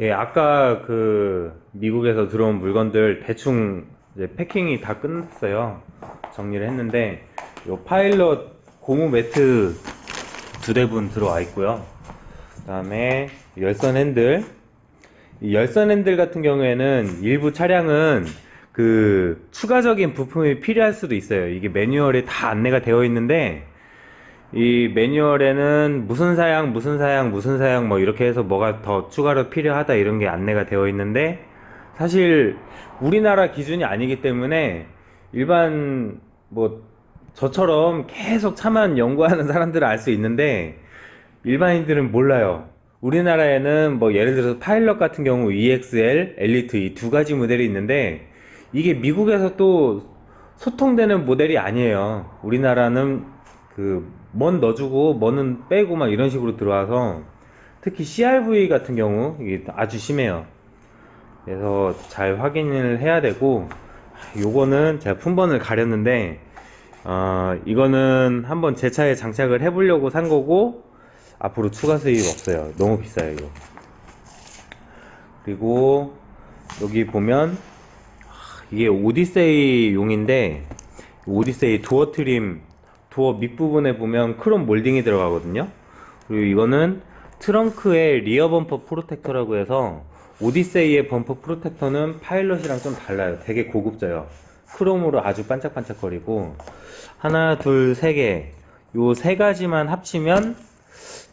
예, 아까 그 미국에서 들어온 물건들 대충 이제 패킹이 다 끝났어요. 정리를 했는데 요 파일럿 고무 매트 두 대분 들어와 있고요. 그다음에 열선 핸들 이 열선 핸들 같은 경우에는 일부 차량은 그 추가적인 부품이 필요할 수도 있어요. 이게 매뉴얼에 다 안내가 되어 있는데 이 매뉴얼에는 무슨 사양, 무슨 사양, 무슨 사양 뭐 이렇게 해서 뭐가 더 추가로 필요하다 이런 게 안내가 되어 있는데 사실 우리나라 기준이 아니기 때문에 일반 뭐 저처럼 계속 차만 연구하는 사람들은 알 수 있는데 일반인들은 몰라요. 우리나라에는 뭐 예를 들어서 파일럿 같은 경우 EXL, 엘리트 이 두 가지 모델이 있는데 이게 미국에서 또 소통되는 모델이 아니에요. 우리나라는 그먼 넣어주고 먼은 빼고 막 이런 식으로 들어와서 특히 CRV 같은 경우 이게 아주 심해요. 그래서 잘 확인을 해야 되고 요거는 제가 품번을 가렸는데 어, 이거는 한번 제 차에 장착을 해보려고 산 거고 앞으로 추가 수입 없어요. 너무 비싸요 이거. 그리고 여기 보면 하, 이게 오디세이 용인데 오디세이 도어 트림 도어 밑부분에 보면 크롬 몰딩이 들어가거든요. 그리고 이거는 트렁크의 리어 범퍼 프로텍터라고 해서 오디세이의 범퍼 프로텍터는 파일럿이랑 좀 달라요. 되게 고급져요. 크롬으로 아주 반짝반짝거리고 하나, 둘, 세 개. 요 세 가지만 합치면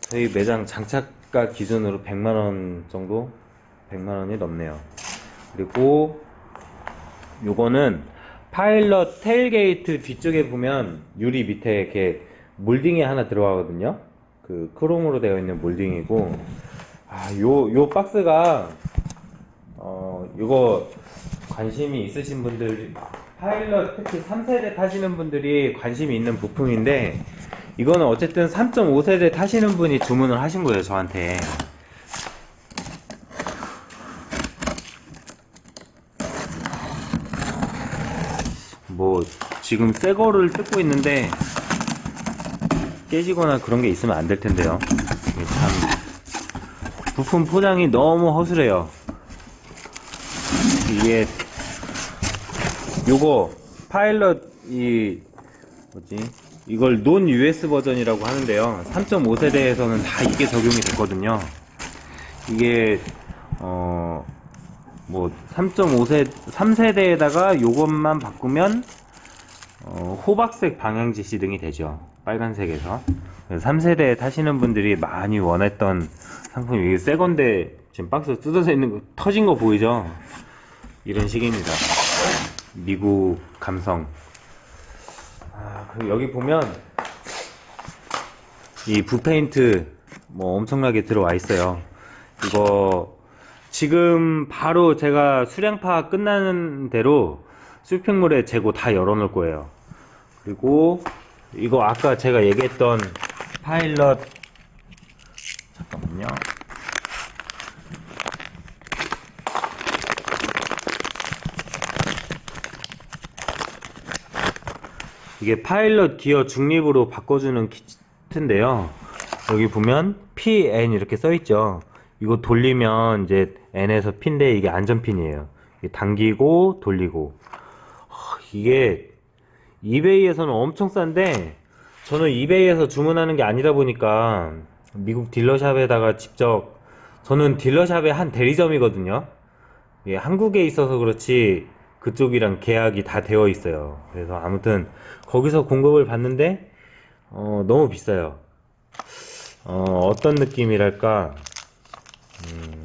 저희 매장 장착가 기준으로 100만 원 정도 100만 원이 넘네요. 그리고 요거는 파일럿 테일게이트 뒤쪽에 보면 유리 밑에 이렇게 몰딩이 하나 들어가거든요. 그 크롬으로 되어 있는 몰딩이고 아, 요, 요 박스가 어, 요거 관심이 있으신 분들 파일럿 특히 3세대 타시는 분들이 관심이 있는 부품인데 이거는 어쨌든 3.5세대 타시는 분이 주문을 하신 거예요, 저한테. 뭐 지금 새 거를 뜯고 있는데 깨지거나 그런 게 있으면 안 될 텐데요. 참 부품 포장이 너무 허술해요. 이게 요거 파일럿 이 뭐지 이걸 논 US 버전이라고 하는데요. 3.5세대에서는 다 이게 적용이 됐거든요. 이게 어 뭐 3.5세 3세대에다가 요것만 바꾸면 어, 호박색 방향 지 시 등이 되죠. 빨간색에서. 3세대 타시는 분들이 많이 원했던 상품이 이게 새 건데 지금 박스 뜯어져 있는 거 터진 거 보이죠? 이런 식입니다. 미국 감성. 아, 그리고 여기 보면 이 부페인트 뭐 엄청나게 들어와 있어요. 이거 지금 바로 제가 수량파 끝나는 대로 쇼핑몰에 재고 다 열어놓을 거예요. 그리고 이거 아까 제가 얘기했던 파일럿 잠깐만요. 이게 파일럿 기어 중립으로 바꿔주는 키트인데요. 여기 보면 PN 이렇게 써있죠. 이거 돌리면 이제 N에서 P인데 이게 안전핀이에요. 당기고 돌리고. 하, 이게 이베이에서는 엄청 싼데 저는 이베이에서 주문하는 게 아니다 보니까 미국 딜러샵에다가 직접 저는 딜러샵의 한 대리점이거든요. 예, 한국에 있어서 그렇지 그쪽이랑 계약이 다 되어 있어요. 그래서 아무튼 거기서 공급을 받는데 어, 너무 비싸요. 어, 어떤 느낌이랄까? 음,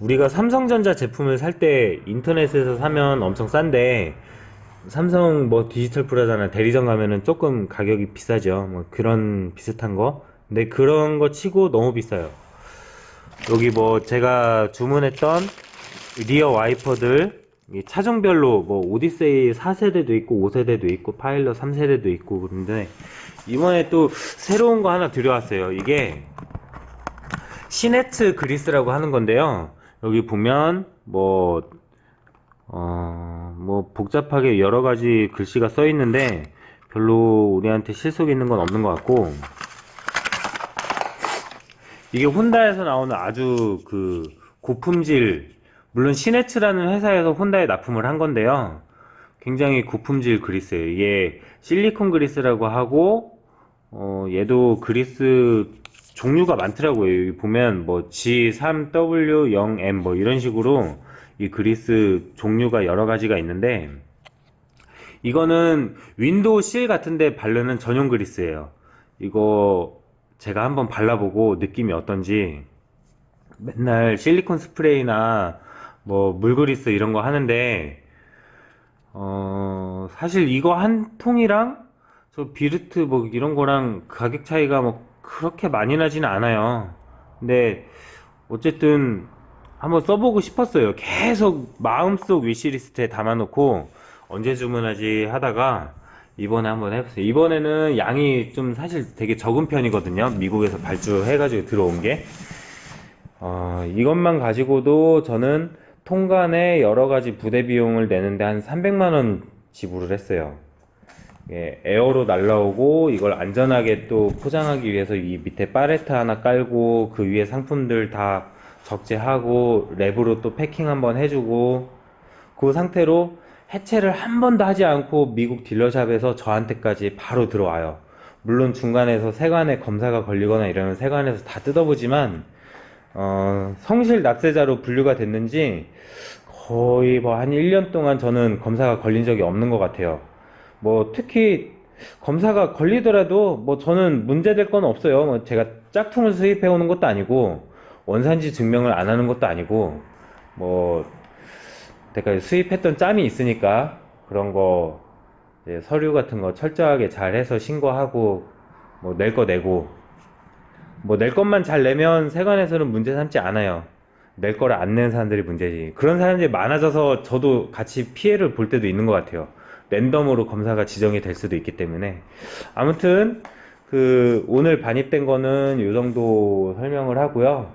우리가 삼성전자 제품을 살 때 인터넷에서 사면 엄청 싼데 삼성 뭐 디지털 프라자나 대리점 가면은 조금 가격이 비싸죠. 뭐 그런 비슷한 거. 근데 그런 거 치고 너무 비싸요. 여기 뭐 제가 주문했던 리어 와이퍼들 이 차종별로 뭐 오디세이 4세대도 있고 5세대도 있고 파일럿 3세대도 있고 그런데 이번에 또 새로운 거 하나 들여왔어요. 이게 시네트 그리스라고 하는 건데요. 여기 보면 뭐 어, 뭐 복잡하게 여러 가지 글씨가 써 있는데 별로 우리한테 실속 있는 건 없는 것 같고 이게 혼다에서 나오는 아주 그 고품질, 물론 시네츠라는 회사에서 혼다에 납품을 한 건데요. 굉장히 고품질 그리스예요. 이게 실리콘 그리스라고 하고, 어, 얘도 그리스 종류가 많더라고요. 여기 보면 뭐 G3W0M 뭐 이런 식으로 이 그리스 종류가 여러 가지가 있는데, 이거는 윈도우 실 같은데 바르는 전용 그리스예요. 이거 제가 한번 발라보고 느낌이 어떤지 맨날 실리콘 스프레이나 뭐 물그리스 이런 거 하는데 어 사실 이거 한 통이랑 저 비르트 뭐 이런 거랑 가격 차이가 뭐 그렇게 많이 나지는 않아요. 근데 어쨌든 한번 써보고 싶었어요. 계속 마음속 위시리스트에 담아놓고 언제 주문하지 하다가 이번에 한번 해봤어요. 이번에는 양이 좀 사실 되게 적은 편이거든요. 미국에서 발주해가지고 들어온 게. 어, 이것만 가지고도 저는 통관에 여러 가지 부대 비용을 내는데 한 300만 원 지불을 했어요. 예, 에어로 날라오고 이걸 안전하게 또 포장하기 위해서 이 밑에 팔레트 하나 깔고 그 위에 상품들 다 적재하고 랩으로 또 패킹 한번 해주고 그 상태로 해체를 한 번도 하지 않고 미국 딜러샵에서 저한테까지 바로 들어와요. 물론 중간에서 세관에 검사가 걸리거나 이러면 세관에서 다 뜯어보지만 어, 성실 납세자로 분류가 됐는지 거의 뭐 한 1년 동안 저는 검사가 걸린 적이 없는 것 같아요. 뭐 특히 검사가 걸리더라도 뭐 저는 문제될 건 없어요. 뭐 제가 짝퉁을 수입해 오는 것도 아니고 원산지 증명을 안 하는 것도 아니고 뭐 내가 수입했던 짬이 있으니까 그런 거 서류 같은 거 철저하게 잘 해서 신고하고 뭐 낼 거 내고 뭐 낼 것만 잘 내면 세관에서는 문제 삼지 않아요. 낼 거를 안 내는 사람들이 문제지. 그런 사람들이 많아져서 저도 같이 피해를 볼 때도 있는 것 같아요. 랜덤으로 검사가 지정이 될 수도 있기 때문에. 아무튼, 그, 오늘 반입된 거는 이 정도 설명을 하고요.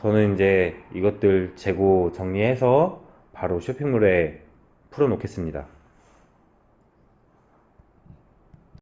저는 이제 이것들 재고 정리해서 바로 쇼핑몰에 풀어놓겠습니다.